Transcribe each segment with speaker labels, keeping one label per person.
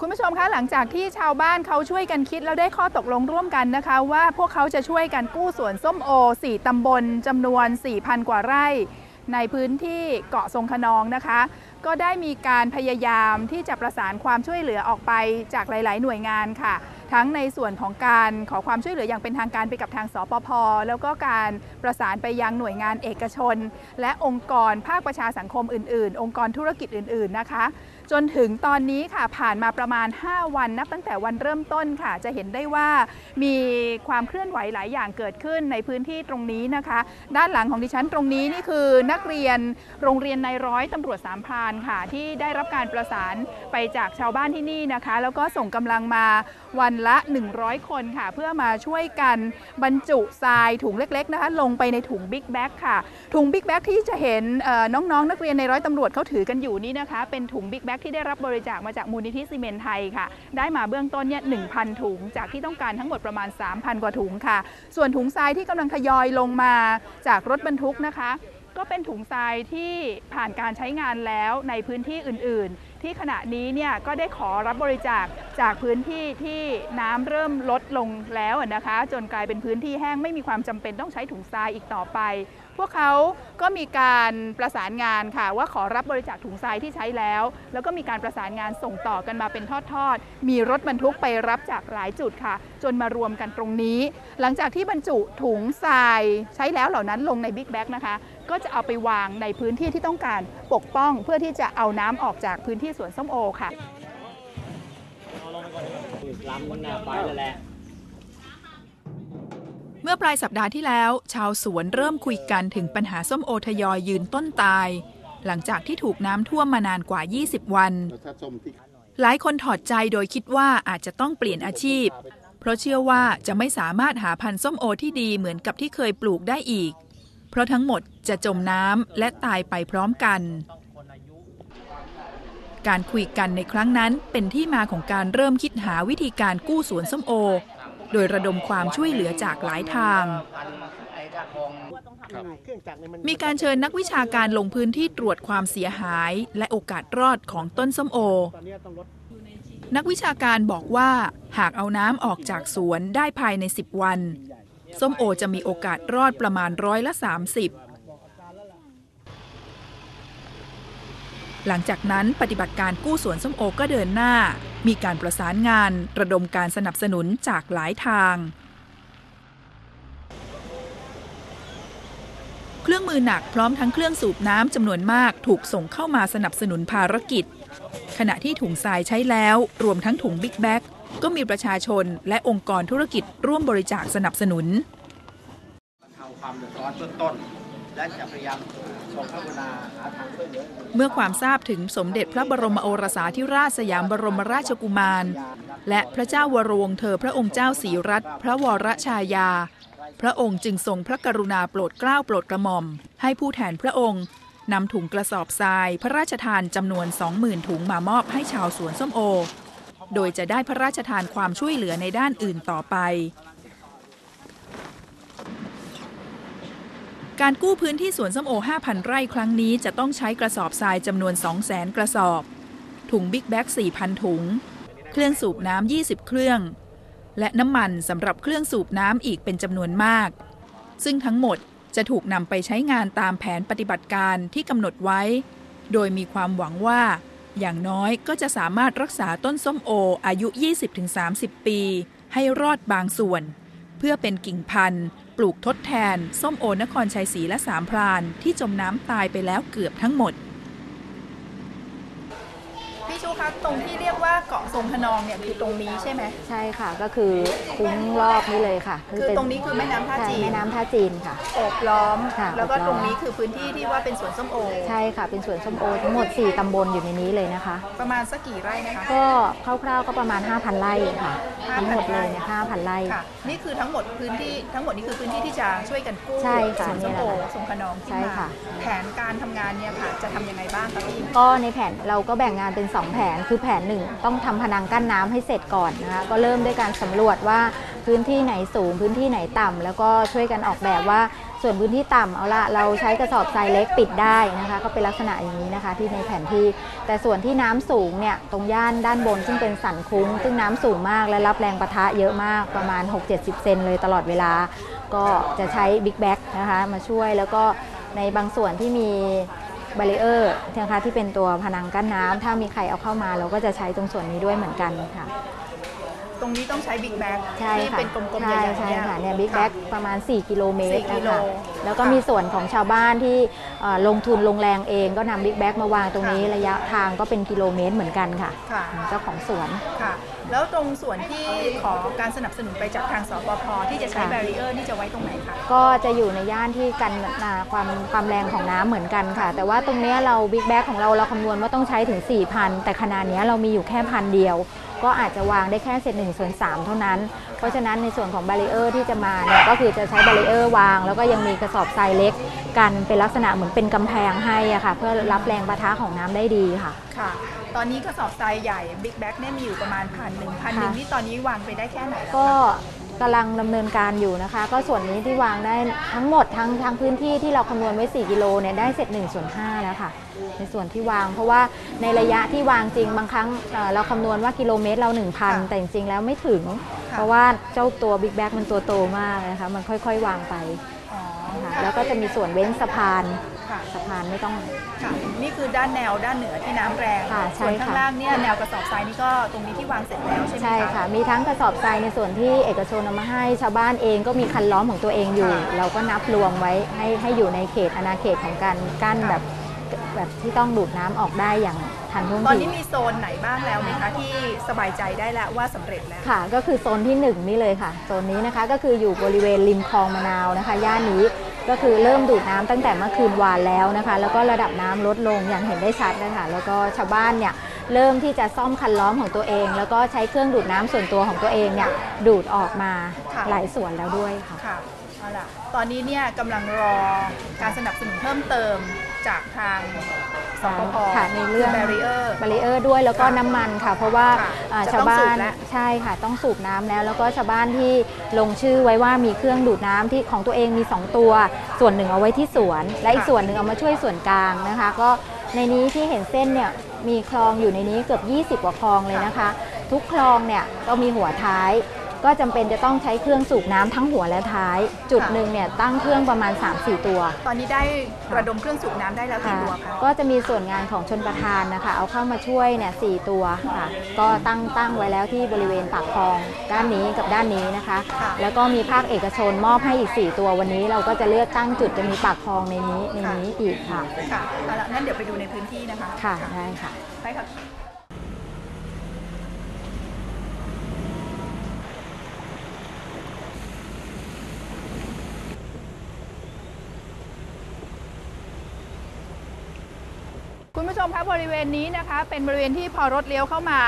Speaker 1: คุณผู้ชมคะหลังจากที่ชาวบ้านเขาช่วยกันคิดแล้วได้ข้อตกลงร่วมกันนะคะ ว่าพวกเขาจะช่วยกันกู้สวนส้มโอ 4 ตำบลจำนวน 4,000 กว่าไร่ ในพื้นที่เกาะทรงขนองนะคะ ก็ได้มีการพยายามที่จะประสานความช่วยเหลือออกไปจากหลาย ๆ หน่วยงานค่ะ ทั้งในส่วนของการขอความช่วยเหลืออย่างเป็นทางการไปกับทางสปพแล้วก็การประสานไปยังหน่วยงานเอกชน และองค์กรภาคประชาสังคมอื่น ๆ องค์กรธุรกิจอื่น ๆ นะคะ จนถึงตอนนี้ค่ะผ่านมาประมาณ 5 วันนับตั้งแต่วันเริ่มต้นค่ะ จะเห็นได้ว่ามีความเคลื่อนไหวหลายอย่างเกิดขึ้นในพื้นที่ตรงนี้นะคะ ด้านหลังของดิฉันตรงนี้นี่คือนักเรียนโรงเรียนในร้อยตำรวจสามพรานค่ะ ที่ได้รับการประสานไปจากชาวบ้านที่นี่นะคะ แล้วก็ส่งกำลังมาวันละ 100 คนค่ะ เพื่อมาช่วยกันบรรจุทรายถุงเล็กๆนะคะลงไปในถุงบิ๊กแบ็กค่ะ ถุงบิ๊กแบ็กที่จะเห็นน้องๆนักเรียนในร้อยตำรวจเขาถือกันอยู่นี่นะคะ เป็นถุงบิ๊กแบ็กที่ได้รับบริจาคมาจากมูลนิธิซีเมนต์ไทยค่ะ ได้มาเบื้องต้นเนี่ย1,000 ถุง จากที่ต้องการทั้งหมดประมาณ 3,000 กว่าถุงค่ะ ส่วนถุงทรายที่กำลังทยอยลงมาจากรถบรรทุกนะคะก็เป็นถุงทรายที่ผ่านการใช้งานแล้วในพื้นที่อื่นๆ ที่ขณะนี้เนี่ยก็ได้ขอรับบริจาคจากพื้นที่ที่น้ำเริ่มลดลงแล้วนะคะ จนกลายเป็นพื้นที่แห้งไม่มีความจำเป็นต้องใช้ถุงทรายอีกต่อไป พวกเขาก็มีการประสานงานค่ะ ว่าขอรับบริจาคถุงทรายที่ใช้แล้ว แล้วก็มีการประสานงานส่งต่อกันมาเป็นทอดๆมีรถบรรทุกไปรับจากหลายจุดค่ะ จนมารวมกันตรงนี้ หลังจากที่บรรจุถุงทรายใช้แล้วเหล่านั้นลงในบิ๊กแบ็กนะคะ ก็จะเอาไปวางในพื้นที่ที่ต้องการปกป้อง เพื่อที่จะเอาน้ำออกจากพื้นที่สวนส้มโอค่ะ
Speaker 2: ล้ำหน้าไปแล้วแหละ
Speaker 1: เมื่อปลายสัปดาห์ที่แล้ว ชาวสวนเริ่มคุยกันถึงปัญหาส้มโอทยอยยืนต้นตาย หลังจากที่ถูกน้ำท่วมมานานกว่า 20 วัน หลายคนถอดใจโดยคิดว่าอาจจะต้องเปลี่ยนอาชีพ เพราะเชื่อว่าจะไม่สามารถหาพันธุ์ส้มโอที่ดีเหมือนกับที่เคยปลูกได้อีก เพราะทั้งหมดจะจมน้ำและตายไปพร้อมกัน การคุยกันในครั้งนั้นเป็นที่มาของการเริ่มคิดหาวิธีการกู้สวนส้มโอ โดยระดมความช่วยเหลือจากหลายทาง มีการเชิญนักวิชาการลงพื้นที่ตรวจความเสียหายและโอกาสรอดของต้นส้มโอนักวิชาการบอกว่าหากเอาน้ำออกจากสวนได้ภายใน 10 วัน ส้มโอจะมีโอกาสรอดประมาณร้อยละ 30 หลังจากนั้นปฏิบัติการกู้สวนส้มโอก็เดินหน้า มีการประสานงานระดมการสนับสนุนจากหลายทางเครื่องมือหนักพร้อมทั้งเครื่องสูบน้ำจำนวนมากถูกส่งเข้ามาสนับสนุนภารกิจ ขณะที่ถุงทรายใช้แล้วรวมทั้งถุงบิ๊กแบ็ก ก็มีประชาชนและองค์กรธุรกิจร่วมบริจาคสนับสนุน
Speaker 2: บรรเทาความเดือดร้อนเบื้องต้น และจะพยายามส่งพระกรุณาหาทางช่วยเหลือ
Speaker 1: เมื่อความทราบถึงสมเด็จพระบรมโอรสาธิราชสยามบรมราชกุมาร และพระเจ้าวรวงศ์เธอพระองค์เจ้าศรีรัตน์พระวรชายา พระองค์จึงทรงพระกรุณาโปรดเกล้าโปรดกระหม่อม ให้ผู้แทนพระองค์นำถุงกระสอบทราย พระราชทานจำนวน 20,000 ถุงมามอบให้ชาวสวนส้มโอ โดยจะได้พระราชทานความช่วยเหลือในด้านอื่นต่อไป การกู้พื้นที่สวนส้มโอ 5,000 ไร่ครั้งนี้จะต้องใช้กระสอบทรายจำนวน 200,000 กระสอบ ถุงบิ๊กแบ็ก4,000 ถุง เครื่องสูบน้ำ 20 เครื่อง และน้ำมันสำหรับเครื่องสูบน้ำอีกเป็นจำนวนมาก ซึ่งทั้งหมดจะถูกนำไปใช้งานตามแผนปฏิบัติการที่กำหนดไว้ โดยมีความหวังว่า อย่างน้อยก็จะสามารถรักษาต้นส้มโออายุ 20-30 ปี ให้รอดบางส่วน เพื่อเป็นกิ่งพันธุ์ ปลูกทดแทน ส้มโอนครชัยศรีและสามพรานที่จมน้ำตายไปแล้วเกือบทั้งหมด พี่ชูคะตรงที่เรียกว่าเกาะทรงพนองเนี่ยคือตรงนี้ใช่ไหม
Speaker 3: ใช่ค่ะก็คือคุ้งรอบนี้เลยค่ะ
Speaker 1: คือ
Speaker 3: เป็
Speaker 1: ตรงนี้คือแม่น้ำท่า
Speaker 3: ใช่
Speaker 1: จีน
Speaker 3: แม่น้ำท่าจีนค่ะ
Speaker 1: โอบล้อม
Speaker 3: ค่ะ
Speaker 1: แล้วก็
Speaker 3: โอบล้อม
Speaker 1: ตรงนี้คือพื้นที่ที่ว่าเป็นสวนส้มโอ
Speaker 3: ใช่ค่ะ เป็นสวนส้มโอทั้งหมด 4 ตำบลอยู่ในนี้เลยนะคะ
Speaker 1: ประมาณสักกี่ไร่นะคะ
Speaker 3: ก็คร่าวๆก็ประมาณ 5,000 ไร่ค่ะ
Speaker 1: 5,000
Speaker 3: ทั้งหมดเลย
Speaker 1: ไร่
Speaker 3: เนี่ย5,000 ไร่
Speaker 1: ค่ะนี่คือทั้งหมดพื้นที่ทั้งหมดนี้คือพื้นที่ที่จะช่วยกันกู้
Speaker 3: ใช่ค่ะ
Speaker 1: สวนส้มโอ
Speaker 3: นี่แหละค่ะ
Speaker 1: ทรงพนองขึ้น
Speaker 3: ใช่
Speaker 1: มา
Speaker 3: ค่ะ
Speaker 1: แผนการทำงานเนี่ยค่ะจะทำยังไงบ้างคะพี่
Speaker 3: ก็ในแผนเราก็แบ่งงานเป็น 2แผนคือแผนหนึ่งต้องทำพนังกั้นน้ำให้เสร็จก่อนนะคะก็เริ่มด้วยการสำรวจว่าพื้นที่ไหนสูงพื้นที่ไหนต่ำแล้วก็ช่วยกันออกแบบว่าส่วนพื้นที่ต่ำเอาละเราใช้กระสอบทรายเล็กปิดได้นะคะ ก็เป็นลักษณะอย่างนี้นะคะที่ในแผนที่ แต่ส่วนที่น้ำสูงเนี่ยตรงย่านด้านบนซึ่งเป็นสันคุ้ง ซึ่งน้ำสูงมากและรับแรงประทะเยอะมากประมาณ 6-70 เซนเลยตลอดเวลา ก็จะใช้บิ๊กแบ็กนะคะมาช่วยแล้วก็ในบางส่วนที่มี บาริเออร์นะคะที่เป็นตัวผนังกั้นน้ำถ้ามีใครเอาเข้ามาเราก็จะใช้ตรงส่วนนี้ด้วยเหมือนกันค่ะ
Speaker 1: ตรงนี้ต้องใช้บิ๊กแบ็ก
Speaker 3: ใช่
Speaker 1: ที่
Speaker 3: ค่ะ
Speaker 1: เป็นกลมๆให
Speaker 3: ใช่
Speaker 1: ญ่ๆ
Speaker 3: ใช่
Speaker 1: เนี่ย
Speaker 3: ค่ะเนี่ยบิ๊กแบ็กประมาณ 4 กิโลเมตร
Speaker 1: 4กิ
Speaker 3: นะ
Speaker 1: โล
Speaker 3: คะแล้วก็
Speaker 1: ค่ะ
Speaker 3: มีส่วนของชาวบ้านที่เอ่อลงทุนลงแรงเองก็นำบิ๊กแบ็กมาวางตรงนี้
Speaker 1: ค่ะ
Speaker 3: ระยะทางก็เป็นกิโลเมตรเหมือนกันค่ะ
Speaker 1: ค่ะ
Speaker 3: เจ้าของสวน
Speaker 1: ค่ะ แล้วตรงส่วนที่ขอการสนับสนุนไปจากทางสปพที่จะใช้
Speaker 3: ค่ะ
Speaker 1: แบรีเออร์นี่จะไว้ตรงไหนคะ
Speaker 3: ก็จะอยู่ในย่านที่กันอ่าความความแรงของน้ำเหมือนกันค่ะ แต่ว่าตรงเนี้ยเราบิ๊กแบ็กของเราเราคำนวณว่าต้องใช้ถึง 4,000 แต่ขนาดเนี้ยเรามีอยู่แค่พันเดียว ก็อาจจะวางได้แค่เศษหนึ่งส่วนสามเท่านั้น เพราะฉะนั้นในส่วนของบาริเออร์ที่จะมาเนี่ยก็คือจะใช้บาริเออร์วาง แล้วก็ยังมีกระสอบทรายเล็กกันเป็นลักษณะเหมือนเป็นกำแพงให้อะค่ะ เพื่อรับแรงปะทะของน้ำได้ดีค่ะ
Speaker 1: ค่ะ ตอนนี้กระสอบทรายใหญ่บิ๊กแบ็กเนี่ยมีอยู่ประมาณพันหนึ่งพันหนึ่ง
Speaker 3: ค่ะ
Speaker 1: นี่ตอนนี้วางไปได้แค่ไหนแล้วคะ
Speaker 3: ก็ กำลังดำเนินการอยู่นะคะ ก็ส่วนนี้ที่วางได้ทั้งหมดทั้งทั้งพื้นที่ที่เราคำนวณไว้ 4 กิโลเนี่ยได้เสร็จ1ส่วน5แล้วค่ะ ในส่วนที่วางเพราะว่าในระยะที่วางจริงบางครั้งเอ่อเราคำนวณว่ากิโลเมตรเรา 1,000 แต่จริงๆแล้วไม่ถึงเพราะว่าเจ้าตัวบิ๊กแบ็กมันตัวโตมากนะคะมันค่อยๆวางไป
Speaker 1: อ๋อ
Speaker 3: นะคะแล้วก็จะมีส่วนเว้นสะพาน
Speaker 1: ค่ะ
Speaker 3: สะพานไม่ต้อง
Speaker 1: ค่ะ นี่คือด้านแนวด้านเหนือที่น้ำแรง
Speaker 3: ค่ะใช่
Speaker 1: ส่วนข้าง
Speaker 3: ค่ะ
Speaker 1: ล่างเนี่ยแนวกระสอบทรายนี่ก็ตรงนี้ที่วางเสร็จแล้วใช่ไหมคะ
Speaker 3: ใช่ค่ะ มีทั้งกระสอบทรายในส่วนที่เอกชนเอามาให้ชาวบ้านเองก็มีคันล้อมของตัวเองอยู่
Speaker 1: ค่ะ
Speaker 3: เราก็นับรวมไว้ให้ให้อยู่ในเขตอาณาเขตของการกั้น
Speaker 1: ค่ะ
Speaker 3: แบบแบบที่ต้องดูดน้ำออกได้อย่างทันท่วง
Speaker 1: ตอน
Speaker 3: ที
Speaker 1: นี้มีโซนไหนบ้างแล้วไหมคะที่สบายใจได้แล้วว่าสำเร็จแล้ว
Speaker 3: ค่ะ ก็คือโซนที่1นี่เลยค่ะโซนนี้นะคะก็คืออยู่บริเวณริมคลองมะนาวนะคะ ย่านนี้ ก็คือเริ่มดูดน้ำตั้งแต่เมื่อคืนวานแล้วนะคะ แล้วก็ระดับน้ำลดลงอย่างเห็นได้ชัดนะคะแล้วก็ชาวบ้านเนี่ยเริ่มที่จะซ่อมคันล้อมของตัวเอง แล้วก็ใช้เครื่องดูดน้ำส่วนตัวของตัวเองเนี่ยดูดออกมา
Speaker 1: ค่ะ
Speaker 3: หลายส่วนแล้วด้วยค่ะ
Speaker 1: ค่ะเอาล่ะตอนนี้เนี่ยกำลังรอการสนับสนุนเพิ่มเติม จากทางสปพ
Speaker 3: ค่ะในเรื่อง
Speaker 1: แบรีเออร์
Speaker 3: บาริเออร์ด้วยแล้วก็
Speaker 1: ค่ะ
Speaker 3: น้ำมันค่ะ เพราะว่า
Speaker 1: ค่ะ
Speaker 3: อ่า
Speaker 1: จะ
Speaker 3: ชาว
Speaker 1: ต้อง
Speaker 3: บ้า
Speaker 1: สู
Speaker 3: น
Speaker 1: บแล้ว
Speaker 3: ใช่ค่ะต้องสูบน้ำแล้ว แล้วก็ชาวบ้านที่ลงชื่อไว้ว่ามีเครื่องดูดน้ำที่ของตัวเองมี 2 ตัว ส่วนหนึ่งเอาไว้ที่สวน และอีกส่วนหนึ่งเอามาช่วยส่วนกลางนะคะ ก็ในนี้ที่เห็นเส้นเนี่ยมีคลองอยู่ในนี้เกือบ 20 กว่าคลองเลยนะคะ ทุกคลองเนี่ยก็มีหัวท้าย ก็จำเป็นจะต้องใช้เครื่องสูบน้ำทั้งหัวและท้าย จุดหนึ่งเนี่ยตั้งเครื่องประมาณ 3-4 ตัว
Speaker 1: ตอนนี้ได้ระดมเครื่องสูบน้ำได้แล้วกี่
Speaker 3: ค่ะ
Speaker 1: ตัวคะ
Speaker 3: ก็จะมีส่วนงานของชนประทานนะคะ เอาเข้ามาช่วยเนี่ยสตัวค่ะ ก็ตั้งตั้งไว้แล้วที่บริเวณปากคลองด้านนี้กับด้านนี้นะคะ
Speaker 1: ค่ะ
Speaker 3: แล้วก็มีภาคเอกชนมอบให้อีก 4 ตัววันนี้ เราก็จะเลือกตั้งจุดจะมีปากคลองในนี้ในนี้อีกค่ะ
Speaker 1: ค่ะเอาละงั้นเดี๋ยวไปดูในพื้นที่นะคะ
Speaker 3: ค่ะได้ค่ะ
Speaker 1: ไปค่ะ คุณผู้ชมคะบริเวณนี้นะคะ เป็นบริเวณที่พอรถเลี้ยวเข้ามา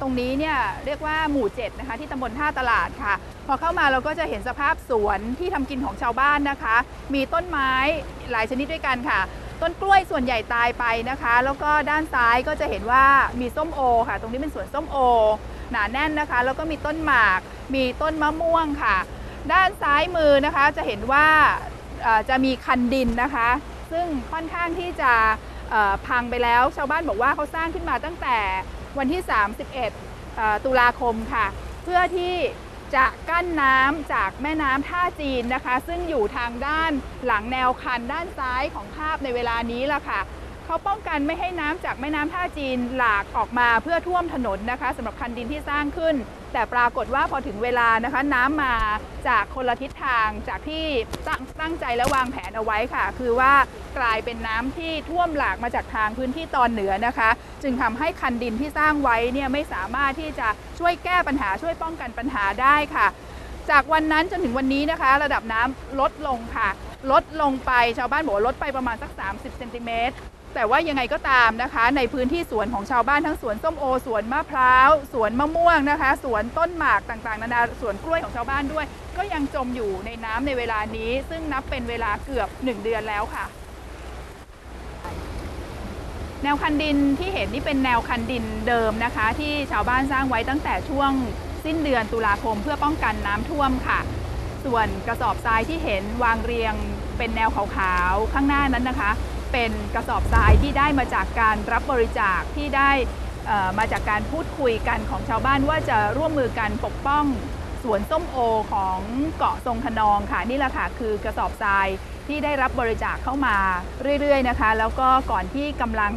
Speaker 1: ตรงนี้เนี่ยเรียกว่าหมู่7นะคะที่ตำบลท่าตลาดค่ะ พอเข้ามาเราก็จะเห็นสภาพสวนที่ทำกินของชาวบ้านนะคะ มีต้นไม้หลายชนิดด้วยกันค่ะ ต้นกล้วยส่วนใหญ่ตายไปนะคะ แล้วก็ด้านซ้ายก็จะเห็นว่ามีส้มโอค่ะ ตรงนี้เป็นสวนส้มโอ หนาแน่นนะคะ แล้วก็มีต้นหมาก มีต้นมะม่วงค่ะ ด้านซ้ายมือนะคะจะเห็นว่าจะมีคันดินนะคะ ซึ่งค่อนข้างที่จะ พังไปแล้ว ชาวบ้านบอกว่าเขาสร้างขึ้นมาตั้งแต่วันที่ 31 ตุลาคมค่ะ เพื่อที่จะกั้นน้ำจากแม่น้ำท่าจีนนะคะ ซึ่งอยู่ทางด้านหลังแนวคันด้านซ้ายของภาพในเวลานี้ล่ะค่ะเขาป้องกันไม่ให้น้ำจากแม่น้ำท่าจีนหลากออกมาเพื่อท่วมถนนนะคะสำหรับคันดินที่สร้างขึ้น แต่ปรากฏว่าพอถึงเวลานะคะ น้ำมาจากคนละทิศทางจากที่ตั้งตั้งใจและวางแผนเอาไว้ค่ะ คือว่า กลายเป็นน้ำที่ท่วมหลากมาจากทางพื้นที่ตอนเหนือนะคะ จึงทำให้คันดินที่สร้างไว้เนี่ยไม่สามารถที่จะช่วยแก้ปัญหาช่วยป้องกันปัญหาได้ค่ะ จากวันนั้นจนถึงวันนี้นะคะ ระดับน้ำลดลงค่ะ ลดลงไปชาวบ้านบอกว่าลดไปประมาณสัก 30เซนติเมตรแต่ว่ายังไงก็ตามนะคะ ในพื้นที่สวนของชาวบ้านทั้งสวนส้มโอสวนมะพร้าวสวนมะม่วงนะคะสวนต้นหมากต่างๆนานาสวนกล้วยของชาวบ้านด้วย ก็ยังจมอยู่ในน้ำในเวลานี้ ซึ่งนับเป็นเวลาเกือบ 1 เดือนแล้วค่ะ แนวคันดินที่เห็นนี่เป็นแนวคันดินเดิมนะคะ ที่ชาวบ้านสร้างไว้ตั้งแต่ช่วงสิ้นเดือนตุลาคมเพื่อป้องกันน้ำท่วมค่ะ ส่วนกระสอบทรายที่เห็นวางเรียงเป็นแนวขาวๆข้างหน้านั้นนะคะ เป็นกระสอบทรายที่ได้มาจากการรับบริจาคที่ได้มาจากการพูดคุยกันของชาวบ้านว่าจะร่วมมือกันปกป้อง สวนส้มโอของเกาะทรงขนองค่ะ นี่แหละค่ะคือกระสอบทรายที่ได้รับบริจาคเข้ามาเรื่อยๆนะคะ แล้วก็ก่อนที่กำลัง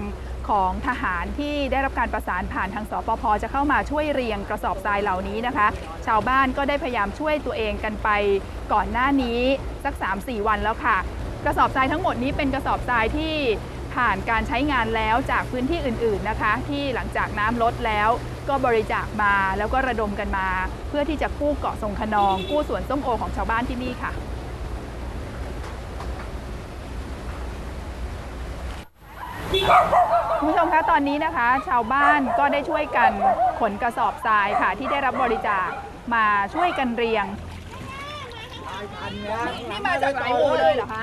Speaker 1: ของทหารที่ได้รับการประสานผ่านทางสปพจะเข้ามาช่วยเรียงกระสอบทรายเหล่านี้นะคะ ชาวบ้านก็ได้พยายามช่วยตัวเองกันไปก่อนหน้านี้สัก 3-4 วันแล้วค่ะ กระสอบทรายทั้งหมดนี้เป็นกระสอบทรายที่ ผ่านการใช้งานแล้วจากพื้นที่อื่นๆนะคะ ที่หลังจากน้ำลดแล้วก็บริจาคมาแล้วก็ระดมกันมา เพื่อที่จะกู้เกาะทรงขนอง กู้สวนส้มโอของชาวบ้านที่นี่ค่ะ คุณผู้ชมคะตอนนี้นะคะ ชาวบ้านก็ได้ช่วยกันขนกระสอบทรายค่ะ ที่ได้รับบริจาคมาช่วยกันเรียง นี่มาจากหลายหมู่เลยเหรอคะ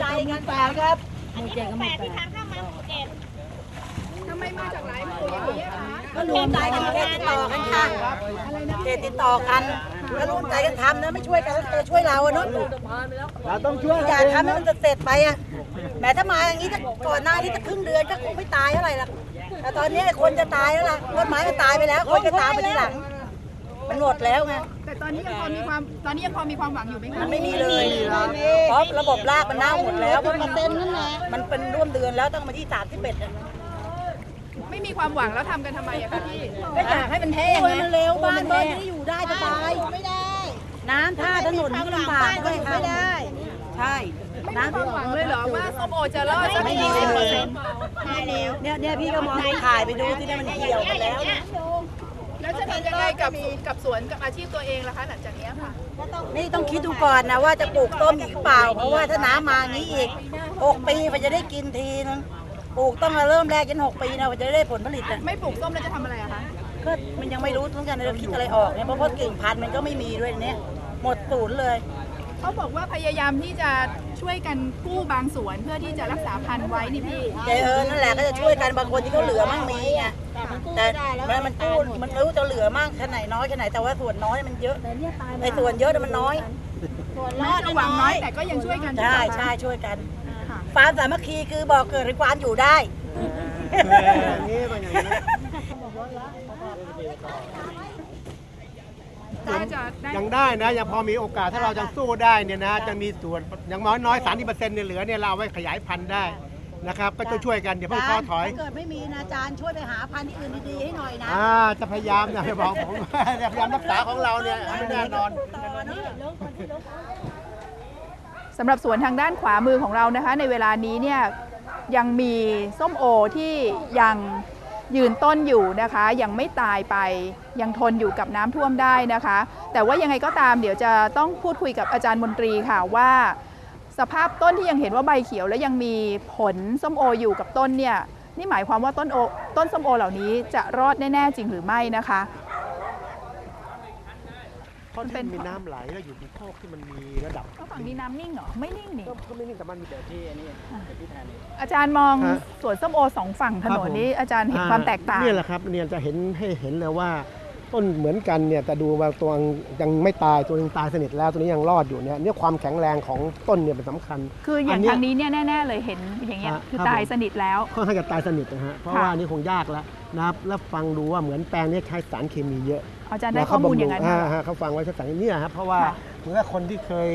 Speaker 4: ใจกันแปดครับ
Speaker 1: ทำไมมาจากหลายหมู่อย่างนี้อะคะ
Speaker 4: ก็รวมใจกันเขตติดต่อกันค่ะเขตติดต่อกันก็ร่วมใจกันทำนะไม่ช่วยกันแล้วจะช่วยเราอะเนาะ
Speaker 2: เราต้องช่วย
Speaker 4: อย่าทำให้มันเสร็จไปอะแหมถ้ามาอย่างนี้ถ้าก่อนหน้านี้จะครึ่งเดือนก็คงไม่ตายเท่าไหร่ละแต่ตอนนี้คนจะตายแล้วล่ะต้นไม้มันตายไปแล้ว คนจะตามไปทีหลัง มันหมดแล้วไง
Speaker 1: แต่ตอนนี้ยังพอมีความตอนนี้ยังพอมีความหวังอยู่ไหมคะ
Speaker 4: มันไม่มีเลยเพราะระบบรากมันเน่าหมดแล้วเพราะมันเต็มนั่นแหละมันเป็นร่วมเดือนแล้วต้องมาที่สามที่เป็ด
Speaker 1: ไม่มีความหวังแล้วทำกันทำไมอะคะพี่
Speaker 4: ก็อยากให้มันแห้งไงมันเร็วบ้านเมืองที่อยู่ได้สบายไม่ได้ น้ำท่าถนนก็ลำบากด้วยค่ะไม่ได้ใช่
Speaker 1: ไม่มี
Speaker 4: น้ำ
Speaker 1: ความหวังเลยเหรอว่าส้มโอจะรอดสักยี่สิบเปอร์เซ็นต์
Speaker 4: เนี่ยเนี่ยพี่ก็มองถ่ายไปดูที่นี่มันเหี่ยวกันแล้ว
Speaker 1: แล้วจะทำยังไงกับกับสวนกับอาชีพตัวเองล่ะคะหลังจากนี้ค่ะ
Speaker 4: นี่ต้องคิดดูก่อนนะว่าจะปลูกต้มอีกหรือเปล่า เพราะว่าถ้าน้ำมาอย่างนี้อีกหกปีมันจะได้กินทีนึงปลูกต้องมาเริ่มแรกยันหกปีนะมันจะได้ผลผลิตอะ
Speaker 1: ไม่ปลูกส้มแล้วจะทำอะไรอะคะ
Speaker 4: ก็มันยังไม่รู้ทั้งกันจะคิดอะไรออกเนี่ยเพราะว่ากิ่งพันธุ์มันก็ไม่มีด้วยเนี่ยหมดศูนย์เลย
Speaker 1: เขาบอกว่าพยายามที่จะช่วยกันกู้บางสวนเพื่อที่จะรักษาพันธุ์ไว้นี่พี่
Speaker 4: แต่เออนั่นแหละก็จะช่วยกันบางคนที่เขาเหลือมั่งมีไงแต่มันมันกู้มันรู้จะเหลือมั่งแค่ไหนน้อยแค่ไหนแต่ว่าส่วนน้อยมันเยอะไอ้ส่วนเยอะน่ะมันน้อย
Speaker 1: แม้จะหวังน้อยแต่ก็ยังช่วยกัน
Speaker 4: ใช่ใช่ช่วยกันความสามัคคีคือบอกเกิดในความอยู่ได้
Speaker 2: นี่ก็อย่างนี้
Speaker 1: น่าจะได้
Speaker 5: ยังได้นะยังพอมีโอกาสถ้าเรายังสู้ได้เนี่ยนะจะมีส่วนอย่างน้อยน้อยสามสิบเปอร์เซ็นต์เนี่ยเหลือเนี่ยเราเอาไว้ขยายพันธุ์ได้นะครับ ก็จะช่วยกันเดี๋ยวเพิ่งท้อถอย
Speaker 4: ถ้าเกิดไม่มีนะอาจารย์ช่วยไปหาพันธุ์ที่อื่นดีๆให้หน่อยนะ
Speaker 5: อ่าจะพยายามนะบอกผม จะพยายามรักษาของเราเนี่ยให้แน่นอน
Speaker 1: สำหรับสวนทางด้านขวามือของเรานะคะ ในเวลานี้เนี่ยยังมีส้มโอที่ยัง ยืนต้นอยู่นะคะ ยังไม่ตายไปยังทนอยู่กับน้ำท่วมได้นะคะ แต่ว่ายังไงก็ตามเดี๋ยวจะต้องพูดคุยกับอาจารย์มนตรีค่ะว่า สภาพต้นที่ยังเห็นว่าใบเขียวและยังมีผลส้มโออยู่กับต้นเนี่ยนี่หมายความว่าต้นโอต้นส้มโอเหล่านี้จะรอดแน่ๆจริงหรือไม่นะคะ
Speaker 5: เพราะที่มันมีน้ำไหลแล้วอยู่ในโคกที่มันมีระดับ
Speaker 1: ก็ฝั่งนี้น้ำนิ่งเหรอ ไม่นิ่งนี่
Speaker 5: ก็ไม่นิ่งแต่มันมีแต่ที่อันนี้
Speaker 1: อาจารย์มอง
Speaker 5: ฮะ
Speaker 1: สวนส้มโอสองฝั่งถนนนี้
Speaker 5: ครับผม
Speaker 1: อาจารย์เห็นความแตกต่าง
Speaker 5: เนี่ยแหละครับเนี่ยจะเห็นให้เห็นเลยว่า ต้นเหมือนกันเนี่ยแต่ดูว่าตัวยังไม่ตายตัวนึงตายสนิทแล้วตัวนี้ยังรอดอยู่เนี่ยเนี่ยความแข็งแรงของต้นเนี่ยเป็นสำคัญ
Speaker 1: คืออย่าง
Speaker 5: อันเนี้ย
Speaker 1: ทางนี้เนี่ยแน่ๆเลยเห็นอย่างเงี้ย
Speaker 5: ฮะ
Speaker 1: คือ
Speaker 5: ครับ
Speaker 1: ตาย
Speaker 5: ผม
Speaker 1: สนิทแล้ว
Speaker 5: ค่อนข้างจะตายสนิทนะฮะเพราะ
Speaker 1: ค่ะ
Speaker 5: ว่าอันนี่คงยากแล้วนะครับแล้วฟังดูว่าเหมือนแปลงเนี้ใช้สารเคมีเยอะ
Speaker 1: อาจารย์ได้ข้อมูลอย่างนั้น
Speaker 5: อ่า
Speaker 1: ค่ะ
Speaker 5: ฮะเขาฟังไว้ใช้สารเนี่ยครับเพราะว่า
Speaker 1: ค่ะ
Speaker 5: เหมือนกับคนที่เคย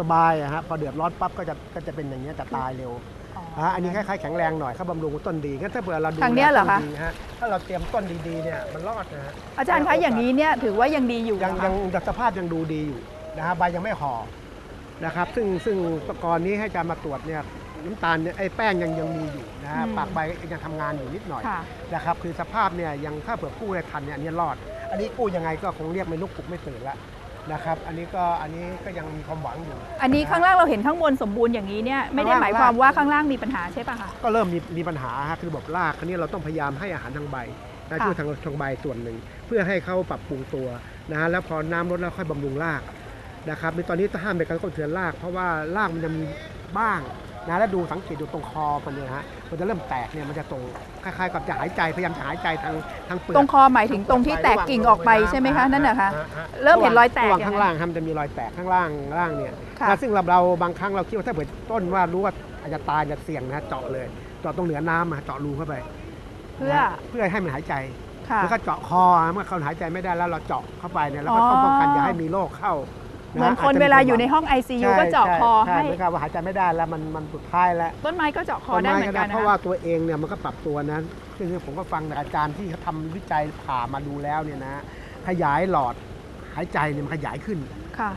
Speaker 5: สบายๆอะฮะพอเดือดร้อนปั๊บก็จะก็จะเป็นอย่างเงี้ยจะตายเร็ว
Speaker 1: อ๋อ
Speaker 5: ฮะอันนี้คล้ายๆแข็งแรงหน่อยเขาบำรุงต้นดีงั้นถ้าเผื่อเราดู
Speaker 1: ทางเนี้ยเหรอคะ
Speaker 5: ต้ดีฮะถ้าเราเตรียมต้นดีๆเนี่ยมันรอดนะฮะ
Speaker 1: อาจารย์คะอย่างนี้เนี่ยถือว่ายังดีอยู่
Speaker 5: ยัง
Speaker 1: เหรอคะ
Speaker 5: ยังยังสภาพยังดูดีอยู่นะฮะใบยังไม่ห่อนะครับ ซึ่งซึ่งตะกอนนี้ให้อาจารย์มาตรวจเนี่ยน้ำตาลเนี่ยไอ้แป้งยังยังมีอยู่นะฮะปากใบยังทำงานอยู่นิดหน่อย
Speaker 1: ค่ะ
Speaker 5: นะครับคือสภาพเนี่ยยังถ้าเผื่อกู้ได้ทันเนี่ยอันนี้รอด อันนี้กู้ยังไงก็คงเรียกไม่ลุกปลุกไม่ตื่นละ นะครับ อันนี้ก็อันนี้ก็ยังมีความหวังอยู่
Speaker 1: อันนี้ข้างล่างเราเห็นข้างบนสมบูรณ์อย่างนี้เนี่ยไม่ได้
Speaker 5: ข้างล่าง
Speaker 1: หมายความว่าข้างล่างมีปัญหาใช่ปะคะ
Speaker 5: ก็เริ่มมีมีปัญหาฮะคือระบบรากคราวนี้เราต้องพยายามให้อาหารทางใบนะ
Speaker 1: ค่ะ
Speaker 5: ช่วยทางทางใบส่วนหนึ่ง เพื่อให้เขาปรับปรุงตัวนะฮะแล้วพอน้ำลดแล้วค่อยบำรุงรากนะครับในตอนนี้ต้องห้ามในการกระตุ้นเทือนราก เพราะว่ารากมันจะมีบ้าง นะแล้วดูสังเกตดูตรงคอมันเนี่ยฮะมันจะเริ่มแตกเนี่ยมันจะตรงคล้ายๆกับจะหายใจพยายามจะหายใจทางทางเปลือก
Speaker 1: ตรงคอหมายถึงตรงที่แตกกิ่งออกไปใช่ไหมคะนั่นนะคะเริ่มเห็นรอยแตก
Speaker 5: ระหว่าง
Speaker 1: อย่
Speaker 5: ข้าง
Speaker 1: นั้น
Speaker 5: ล่างฮะมันจะมีรอยแตกข้างล่างล่างเนี่ย
Speaker 1: ค่ะ
Speaker 5: แล้วซึ่งเราเราบางครั้งเราคิดว่าถ้าเกิดต้นว่ารู้ว่าอาจจะตายจะเสี่ยงนะเจาะเลยเจาะตรงเหนือน้ำอะเจาะรูเข้าไป
Speaker 1: เพื่อ
Speaker 5: นะเพื่อให้มันหายใจ
Speaker 1: ค่ะ
Speaker 5: แล้วก็เจาะคอเมื่อเขาหายใจไม่ได้แล้วเราเจาะเข้าไปเนี่ยแล้วก็
Speaker 1: อ๋อ
Speaker 5: ต้องป้องกันอย่าให้มีโรคเข้า
Speaker 1: เหมือนคนเวลาอยู่ในห้อง ICU ก็เจาะคอ
Speaker 5: ช่
Speaker 1: ให้
Speaker 5: เหมือนกับว่าหายใจไม่ได้แล้วมันมันสุดท้ายแล้ว
Speaker 1: ต้นไม้ก็เจาะคอได้เหมือนกัน
Speaker 5: เพ
Speaker 1: นะ
Speaker 5: ราะว่า
Speaker 1: คะ
Speaker 5: ตัวเองเนี่ยมันก็ปรับตัวนะคือผมก็ฟังจากอาจารย์ที่เขาทำวิจัยผ่ามาดูแล้วเนี่ยนะ ขยายหลอดหายใจเนี่ยมันขยายขึ้น
Speaker 1: ค่ะ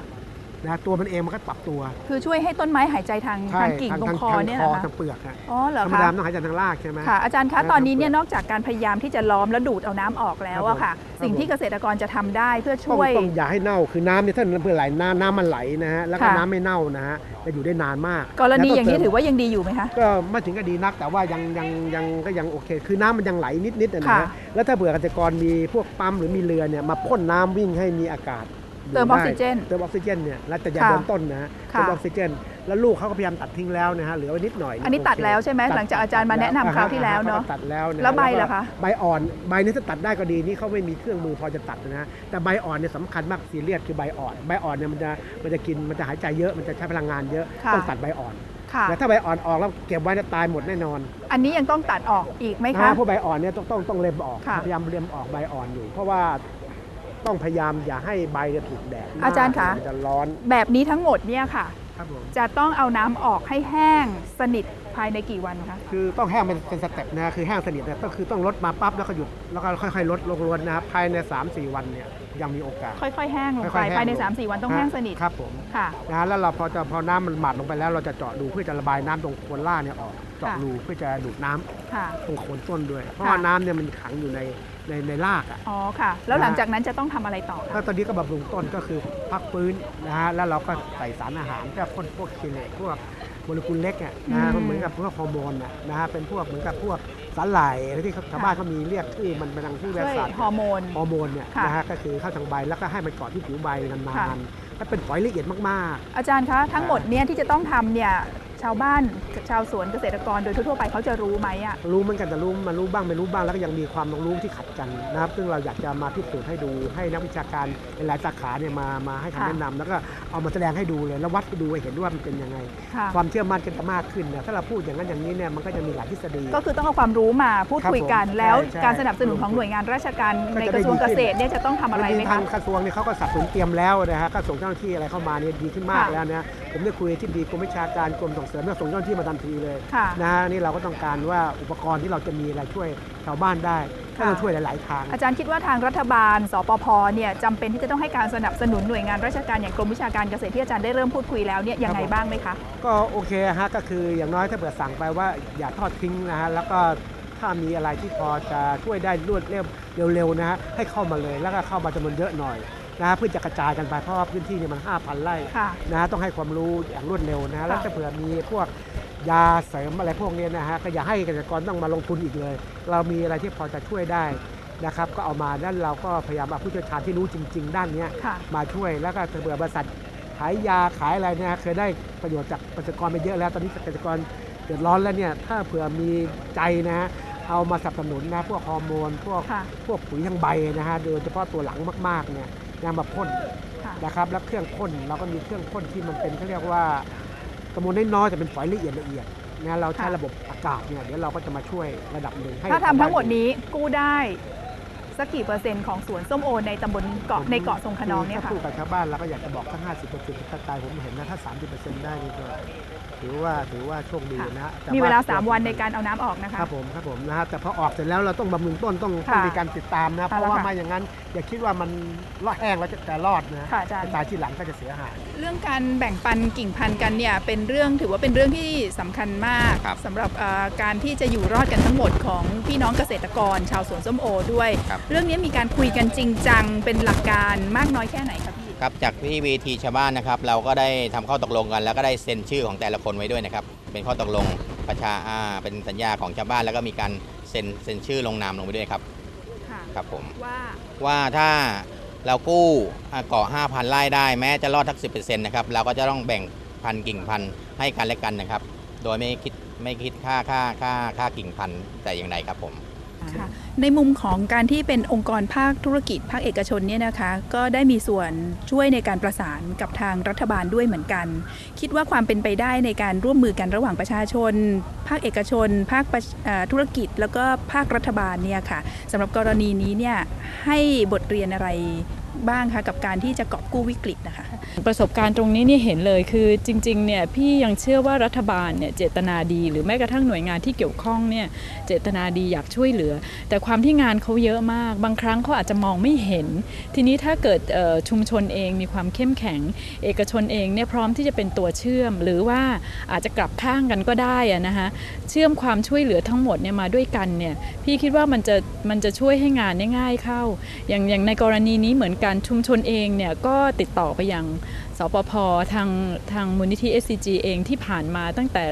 Speaker 5: นะตัวมันเองมันก็ปรับตัว
Speaker 1: คือช่วยให้ต้นไม้หายใจทางทางกิ่งตรงคอเนี่ย
Speaker 5: ทาง
Speaker 1: นะคะ
Speaker 5: ทางเปลือกฮะ
Speaker 1: อ๋อเหรอ
Speaker 5: ธรรม
Speaker 1: คะ
Speaker 5: ดามันต้องหายใจทางรากใช่ไหม
Speaker 1: ค่ะ อาจารย์คะ
Speaker 5: แล้ว
Speaker 1: ตอนนี้เนี่ย
Speaker 5: ทางเปลือก
Speaker 1: นอกจากการพยายามที่จะล้อมและดูดเอาน้ำออกแล้วอะค่ะ
Speaker 5: ครับผม
Speaker 1: สิ่งที่เกษตรกรจะทำได้เพื่อ
Speaker 5: ต้อง
Speaker 1: ช่วย
Speaker 5: ต้องอย่าให้เน่าคือน้ำเนี่ยถ้าเพื่อไหลน้ำน้ำมันไหลนะฮะแล้วก็
Speaker 1: ค่ะ
Speaker 5: น้ำไม่เน่านะฮะจะอยู่ได้นานมาก
Speaker 1: กรณีอย่างนี้
Speaker 5: แล้วก็
Speaker 1: ถือว่ายังดีอยู่ไหมคะ
Speaker 5: ก็ไม่ถึงกับดีนักแต่ว่ายังยังยังก็ยังโอเค คือน้ำมันยังไหลนิดๆนะ
Speaker 1: ค่ะ
Speaker 5: ฮะแล้วถ้าเผื่อเกษตรกรมีพวกปั๊มหรือมีเรือเนี่ยมาพ่นน้ำวิ่งให้มีอากาศ
Speaker 1: เติมออกซิเจน
Speaker 5: เติมออกซิเจนเนี่ยแล้วแต่อย่า
Speaker 1: ค่ะ
Speaker 5: โดนต้นนะฮะ
Speaker 1: ค่ะ
Speaker 5: เติมออกซิเจน แล้วลูกเขาก็พยายามตัดทิ้งแล้วนะฮะเหลือไว้นิดหน่อย
Speaker 1: อันนี้ตัดแล้วใช่ไหมหลังจากอาจารย์มาแนะนำคราวที่แล้วเนอะ
Speaker 5: ตัดแล้วนะ
Speaker 1: แล้วใบ
Speaker 5: ก็
Speaker 1: ล่ะคะ
Speaker 5: ใบอ่อนใบนี้ถ้าตัดได้ก็ดีนี่เขาไม่มีเครื่องมือพอจะตัดนะฮะแต่ใบอ่อนเนี่ยสำคัญมากซีเรียสคือใบอ่อนใบอ่อนเนี่ยมันจะมันจะกินมันจะหายใจเยอะมันจะใช้พลังงานเยอะ
Speaker 1: ค่ะ
Speaker 5: ต้องตัดใบอ่อน
Speaker 1: ค่ะ
Speaker 5: แต่ถ้าใบอ่อนออกแล้วเก็บไว้เนี่ยตายหมดแน่นอน
Speaker 1: อันนี้ยังต้องตัดออกอีกไหม
Speaker 5: นะ
Speaker 1: คะ
Speaker 5: พวกใบอ่อนเนี่ยต้องต้องต้องเล็มออก
Speaker 1: ค่ะ
Speaker 5: พยายามเล็มออกใบอ่อนอยู่ เพราะว่า ต้องพยายามอย่าให้ใบเนี่ยถูกแดดมก
Speaker 1: อาจารย์คะ
Speaker 5: มันจะร้อน
Speaker 1: แบบนี้ทั้งหมดเนี่ยค่ะ
Speaker 5: ครับผม
Speaker 1: จะต้องเอาน้ำออกให้แห้งสนิทภายในกี่วันคะ
Speaker 5: คือต้องแห้งเป็นเป็นสเต็ปนะคือแห้งสนิทเนี่ยก็คือต้องลดมาปั๊บแล้วก็หยุดแล้วก็ค่อยๆลดลงรวนนะครับภายใน 3-4 วันเนี่ยยังมีโอกาส
Speaker 1: ค่อยๆ แห้งลง
Speaker 5: ค่
Speaker 1: ไป
Speaker 5: อยๆแห้ง
Speaker 1: ภายใน
Speaker 5: ลง
Speaker 1: 3-4 วันต้องแห้งสนิท
Speaker 5: ครับผม
Speaker 1: ค่ะ
Speaker 5: นะฮะแล้วเราพอจะพอน้ำมันหมาดลงไปแล้วเราจะเจาะดูเพื่อจะระบายน้ำตรงโคนล่างเนี่ยออก เจาะ
Speaker 1: ค่ะ
Speaker 5: รูเพื่อจะดูดน้ำ
Speaker 1: ค่ะ
Speaker 5: ตรงโคนต้นด้วย เพราะ
Speaker 1: ค่ะ
Speaker 5: ว่าน้ำเนี่ยมันขังอยู่ใน ในในรากอะ
Speaker 1: อ๋อค่ะ แล้วหลังจากนั้นจะต้องทำอะไรต่อคะ
Speaker 5: ถ้าตอนนี้ก็บำรุงต้นก็คือพักฟื้นนะฮะแล้วเราก็ใส่สารอาหารก็พ่นพวกเคเลตพวกโมเลกุลเล็กอะนะฮะ
Speaker 1: อืม
Speaker 5: มันเหมือนกับพวกฮอร์โมนอะนะฮะเป็นพวกเหมือนกับพวกสาหร่ายอะไรที่เขาชาวบ้านเขามีเรียกชื่อมันเป็นทางชื่อวิท
Speaker 1: ช่วย
Speaker 5: ยาศาสตร์
Speaker 1: ฮอร์โมน
Speaker 5: ฮอร์โมนเนี่ย
Speaker 1: ค่ะ
Speaker 5: นะฮะก็คือเข้าทางใบแล้วก็ให้มันเกาะที่ผิวใบนา
Speaker 1: ค่ะ
Speaker 5: นๆก็เป็นฝอยละเอียดมาก
Speaker 1: อาจารย์คะทั้งหมดเนี่ยที่จะต้องทำเนี่ย ชาวบ้านชาวสวนเกษตรกรโดยทั่วๆไปเขาจะรู้ไหมอะ
Speaker 5: ๆรู้เหมันกันแต่รู้มารู้บ้างไม่รู้บ้างแล้วก็ยังมีความรู้ที่ขัดกันนะครับ ซึ่งเราอยากจะมาพิสูจน์ให้ดูให้นักวิชาการหลายๆสาขาเนี่ยมามาให้
Speaker 1: ค่ะ
Speaker 5: คำแนะนำแล้วก็เอามาแสดงให้ดูเลยแล้ววัดให้ดูให้เห็นว่ามันเป็นยังไง
Speaker 1: ค่ะ
Speaker 5: ความเชื่อมั่นกันจะมากขึ้นเนี่ยถ้าเราพูดอย่างนั้นอย่างนี้เนี่ยมันก็จะมีหลายทฤษฎี
Speaker 1: ก็คือต้องเอาความรู้มาพูดคุยกัน
Speaker 5: ครับผม
Speaker 1: แล้ว
Speaker 5: ใช่
Speaker 1: การสนับสนุนของหน่วยงานราชการ
Speaker 5: ก็
Speaker 1: ใน
Speaker 5: จะ
Speaker 1: ก
Speaker 5: ได้
Speaker 1: ระทรวง
Speaker 5: ดี
Speaker 1: เก
Speaker 5: ขึ้น
Speaker 1: ษตรเนี่ยจะต้องทำอะไรไหม
Speaker 5: ทา
Speaker 1: คะ
Speaker 5: งกระทรวงเนี่ยเขาก็สนับสนุนเตรียมแล้วนะฮะก็ส่งเจ้าหน้าที่อะไรเข้ามาเนี่ยดีขึ้นมาก
Speaker 1: ค่ะ
Speaker 5: แล้วนะผมได้คุยที่ดีกรมวิชาการกรมส่งเสริมก็ส่งเจ้าหน้าที่มาทันทีเลย
Speaker 1: ค่ะ
Speaker 5: นะฮะนี่เราก็ต้องการว่าอุปกรณ์ที่เราจะมีอะไรช่วยชาวบ้านได้ก็ต้อง
Speaker 1: ค่ะ
Speaker 5: ช่วยหลาย ๆ ทาง
Speaker 1: อาจารย์คิดว่าทางรัฐบาล สปพเนี่ยจำเป็นที่จะต้องให้การสนับสนุนหน่วยงานราชการอย่างกรมวิชาการเกษตรที่อาจารย์ได้เริ่มพูดคุยแล้วเนี่ยยังไงบ้างไหมคะ
Speaker 5: ก็โอเคฮะก็คืออย่างน้อยถ้าเปิดสั่งไปว่าอย่าทอดทิ้งนะฮะแล้วก็ถ้ามีอะไรที่พอจะช่วยได้รวดเร็วเร็วๆนะฮะให้เข้ามาเลยแล้วก็เข้ามาจำนวนเยอะหน่อย นะฮะเพื่อจะกระจายกันไปเพราะว่าพื้นที่เนี่ยมัน 5,000 ไร่
Speaker 1: ค่ะ
Speaker 5: นะฮะต้องให้ความรู้อย่างรวดเร็วนะฮะ
Speaker 1: ค่ะ
Speaker 5: แล้วถ้าเผื่อมีพวกยาเสริมอะไรพวกเนี้ยนะฮะก็อย่าให้เกษตรกรต้องมาลงทุนอีกเลย เรามีอะไรที่พอจะช่วยได้นะครับก็เอามาด้านเราก็พยายามเอาผู้เชี่ยวชาญที่รู้จริง ๆ ด้านเนี้ย
Speaker 1: ค่ะ
Speaker 5: มาช่วยแล้วก็ถ้าเผื่อบริษัทขายยาขายอะไรเนี่ยเคยได้ประโยชน์จากเกษตรกรไปเยอะแล้ว ตอนนี้เกษตรกรเดือดร้อนแล้วเนี่ยถ้าเผื่อมีใจนะฮะเอามาสนับสนุนนะพวกฮอร์โมนพวก
Speaker 1: ค่ะ
Speaker 5: พวกปุ๋ยทางใบนะฮะโดยเฉพาะตัวหลังมากๆเนี่ย นะมาพ่น
Speaker 1: ค่ะ
Speaker 5: นะครับแล้วเครื่องพ่นเราก็มีเครื่องพ่นที่มันเป็นเขาเรียกว่าจำนวนน้อยๆแต่เป็นฝอยละเอียดละเอียดนะเราใช้
Speaker 1: ค่ะ
Speaker 5: ระบบอากาศเนี่ยเดี๋ยวเราก็จะมาช่วยระดับหนึ่งให้
Speaker 1: ถ้าทำทั้งหมดนี้กู้ได้ สักกี่เปอร์เซ็นต์ของสวนส้มโอในตำบลเกาะในเกาะทรงขนองเนี่ย
Speaker 5: ถ้า
Speaker 1: ค่ะ
Speaker 5: พูดกับชาวบ้านเราก็อยากจะบอกทั้ง50เปอร์เซ็นต์ถ้าตายผมเห็นนะถ้า 30เปอร์เซ็นต์ได้นี่ก็ถือว่าถือว่าโชคดีนะแต่
Speaker 1: มีเวลา 3 วันในการเอาน้ำออกนะคะ
Speaker 5: ครับผมครับผมนะฮะแต่พอออกเสร็จแล้วเราต้องบำรุงต้นต้องต้อง
Speaker 1: ค่ะ
Speaker 5: มีการติดตามนะเพ
Speaker 1: ค่ะ
Speaker 5: ราะว่า
Speaker 1: ค่ะ
Speaker 5: ไม่อย่างนั้น อย่าคิดว่ามันรอดแห้งแล้วจะแต่รอดนะ
Speaker 1: ค่ะอาจารย์
Speaker 5: ตายที่หลังก็จะเสียหาย
Speaker 1: เรื่องการแบ่งปันกิ่งพันธุ์กันเนี่ยเป็นเรื่องถือว่าเป็นเรื่องที่สำคัญมาก
Speaker 6: ครับ
Speaker 1: สำหรับเอ่อการที่จะอยู่รอดกันทั้งหมดของพี่น้องเกษตรกร ชาวสวนส้มโอด้วย
Speaker 6: ครับ
Speaker 1: เรื่องนี้มีการคุยกันจริงจังเป็นหลักการมากน้อยแค่ไหนคะพี่
Speaker 6: ครับจากที่เวทีชาวบ้านนะครับ เราก็ได้ทำข้อตกลงกัน แล้วก็ได้เซ็นชื่อของแต่ละคนไว้ด้วยนะครับ เป็นข้อตกลงประชาอ่าเป็นสัญญาของชาวบ้านแล้วก็มีการเซ็นเซ็นชื่อลงนามลงไปด้วยครับ
Speaker 1: ค่ะ
Speaker 6: ครับผม
Speaker 1: ว่า
Speaker 6: ว่าถ้าเรากู้อ่าเกาะ5,000ไร่ได้แม้จะรอดทัก 10%นะครับเราก็จะต้องแบ่งพันกิ่งพันธุ์ให้กันและกันนะครับ โดยไม่คิดไม่คิดค่าค่าค่าค่ากิ่งพันธุ์แต่อย่างใดครับผม
Speaker 1: ค่ะในมุมของการที่เป็นองค์กรภาคธุรกิจภาคเอกชนเนี่ยนะคะ ก็ได้มีส่วนช่วยในการประสานกับทางรัฐบาลด้วยเหมือนกัน คิดว่าความเป็นไปได้ในการร่วมมือกันระหว่างประชาชน ภาคเอกชน ภาคประเอ่อธุรกิจ แล้วก็ภาครัฐบาลเนี่ยค่ะสำหรับกรณีนี้เนี่ยให้บทเรียนอะไร บ้างคะกับการที่จะกอบกู้วิกฤตนะคะ
Speaker 7: ประสบการณ์ตรงนี้นี่เห็นเลยคือจริงๆเนี่ยพี่ยังเชื่อว่ารัฐบาลเนี่ยเจตนาดี หรือแม้กระทั่งหน่วยงานที่เกี่ยวข้องเนี่ยเจตนาดีอยากช่วยเหลือ แต่ความที่งานเขาเยอะมาก บางครั้งเขาอาจจะมองไม่เห็น ทีนี้ถ้าเกิดชุมชนเองมีความเข้มแข็ง เอกชนเองเนี่ยพร้อมที่จะเป็นตัวเชื่อม หรือว่าอาจจะกลับข้างกันก็ได้นะคะเชื่อมความช่วยเหลือทั้งหมดเนี่ยมาด้วยกันเนี่ยพี่คิดว่ามันจะมันจะช่วยให้งานง่ายเข้า อย่างอย่างในกรณีนี้เหมือนการชุมชนเองเนี่ยก็ติดต่อไปยังสปพทางทางมูลนิธิ SCG เองที่ผ่านมาตั้งแต่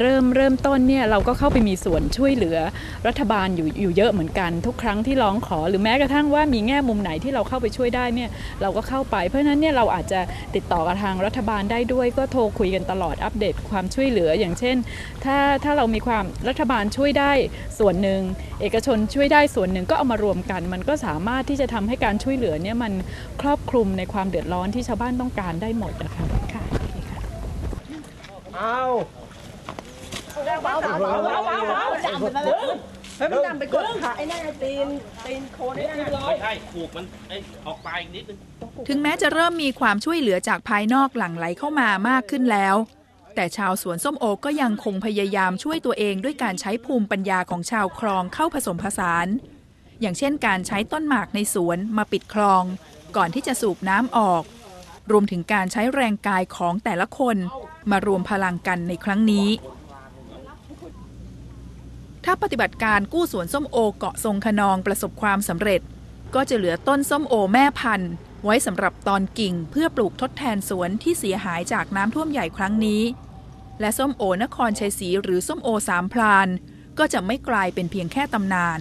Speaker 7: เริ่มเริ่มต้นเนี่ยเราก็เข้าไปมีส่วนช่วยเหลือรัฐบาลอยู่อยู่เยอะเหมือนกัน ทุกครั้งที่ร้องขอหรือแม้กระทั่งว่ามีแง่มุมไหนที่เราเข้าไปช่วยได้เนี่ยเราก็เข้าไปเพราะฉะนั้นเนี่ยเราอาจจะติดต่อกับทางรัฐบาลได้ด้วยก็โทรคุยกันตลอดอัปเดตความช่วยเหลืออย่างเช่น ถ้าถ้าเรามีความรัฐบาลช่วยได้ส่วนหนึ่งเอกชนช่วยได้ส่วนหนึ่งก็เอามารวมกัน มันก็สามารถที่จะทำให้การช่วยเหลือเนี่ยมันครอบคลุมในความเดือดร้อนที่ชาวบ้านต้องการได้หมดนะคะ
Speaker 1: ค่ะ
Speaker 5: เอา
Speaker 8: ไม่ใช่ผูกมันไอ้ออกปลายอีกนิดนึง
Speaker 1: ถึงแม้จะเริ่มมีความช่วยเหลือจากภายนอกหลั่งไหลเข้ามามากขึ้นแล้ว แต่ชาวสวนส้มโอก็ยังคงพยายามช่วยตัวเองด้วยการใช้ภูมิปัญญาของชาวคลองเข้าผสมผสาน อย่างเช่นการใช้ต้นหมากในสวนมาปิดคลอง ก่อนที่จะสูบน้ำออก รวมถึงการใช้แรงกายของแต่ละคน มารวมพลังกันในครั้งนี้ ถ้าปฏิบัติการกู้สวนส้มโอเกาะทรงขนองประสบความสำเร็จ ก็จะเหลือต้นส้มโอแม่พันธุ์ ไว้สำหรับตอนกิ่งเพื่อปลูกทดแทนสวนที่เสียหายจากน้ำท่วมใหญ่ครั้งนี้ และส้มโอนครชัยศรีหรือส้มโอสามพลาน ก็จะไม่กลายเป็นเพียงแค่ตำนาน